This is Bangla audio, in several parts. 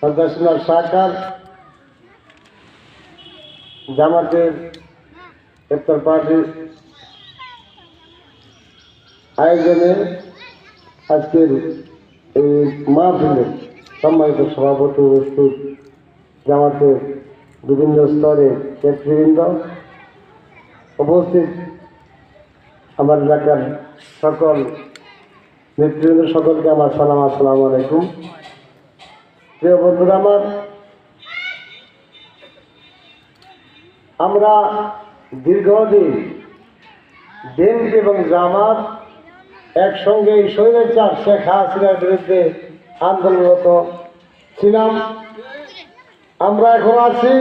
সন্ত্রাসীমার সরকার, জামাতের ইফতার পার্টির আয়োজনে আজকের এই মাহফিলে সম্মানিত সভাপতি উপস্থিত জামাতের বিভিন্ন স্তরে নেতৃবৃন্দ উপস্থিত। আমার এলাকার সকল নেতৃবৃন্দ সকলকে আমার সালাম, আসসালামু আলাইকুম। প্রিয় বন্ধুরা আমার, আমরা দীর্ঘদিন বিএনপি এবং জামাত একসঙ্গে এই স্বৈরাচার শেখ হাসিনার বিরুদ্ধে আন্দোলনরত ছিলাম। আমরা এখন আছি,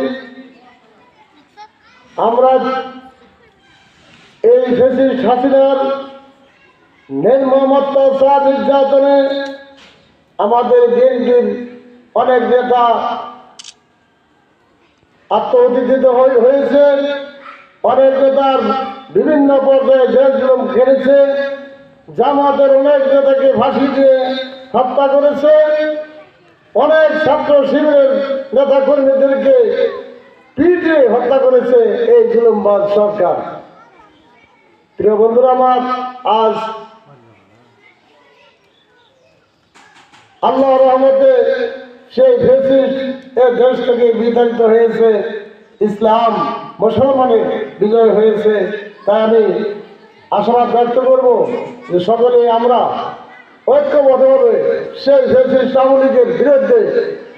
আমরা এই ফেসিস্ট হাসিনার নির্মম অত্যাচার নির্যাতনে আমাদের বিএনপির অনেক নেতা আত্মহতিত হয়েছে। অনেক নেতার বিভিন্ন পর্যায়ে জেল জুলুম খেলেছে। জামাতের অনেক নেতাকে ফাঁসি দিয়ে হত্যা করেছে। অনেক ছাত্র শিবিরের নেতা কর্মীদেরকে পিটে হত্যা করেছে এই জুলুমবাদ সরকার। প্রিয় বন্ধুরা আমার, আজ আল্লাহ রহমতে সেই ফেসিস এর দেশ থেকে বিতাড়িত হয়েছে। ইসলাম মুসলমানের বিজয় হয়েছে। তাই আমি আশাবাদ ব্যক্ত করব যে সকলে আমরা ঐক্যবদ্ধভাবে সেই ফেসিস আওয়ামীলীগের বিরুদ্ধে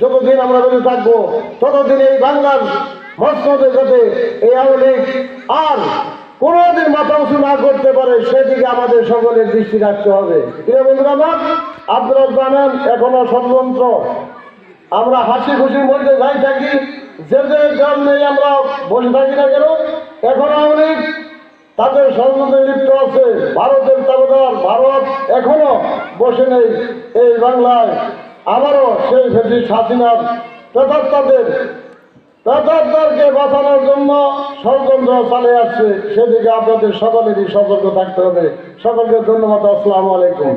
যতদিন আমরা বেঁচে থাকব, ততদিন এই বাংলার মসনদে যাতে এই আওয়ামী আর কোনোদিন মাথা উঁচু না করতে পারে, সেদিকে আমাদের সকলের দৃষ্টি রাখতে হবে। প্রিয় বন্ধুরা আপনারা জানেন এখনও ষড়যন্ত্র আমরা হাসি খুশির মধ্যে যাই থাকি। যে যে কারণে আমরা বসে থাকি না কেন, এখনও অনেক তাদের ষড়যন্ত্রে লিপ্ত আছে। ভারতের তাবেদার ভারত এখনও বসে নেই এই বাংলায়। আবারও সেই ফেসিস হাসিনার তাদের তাদেরকে বাঁচানোর জন্য ষড়যন্ত্র চালিয়ে আসছে। সেদিকে আপনাদের সকলেরই সতর্ক থাকতে হবে। সকলকে ধন্যবাদ। আসসালামু আলাইকুম।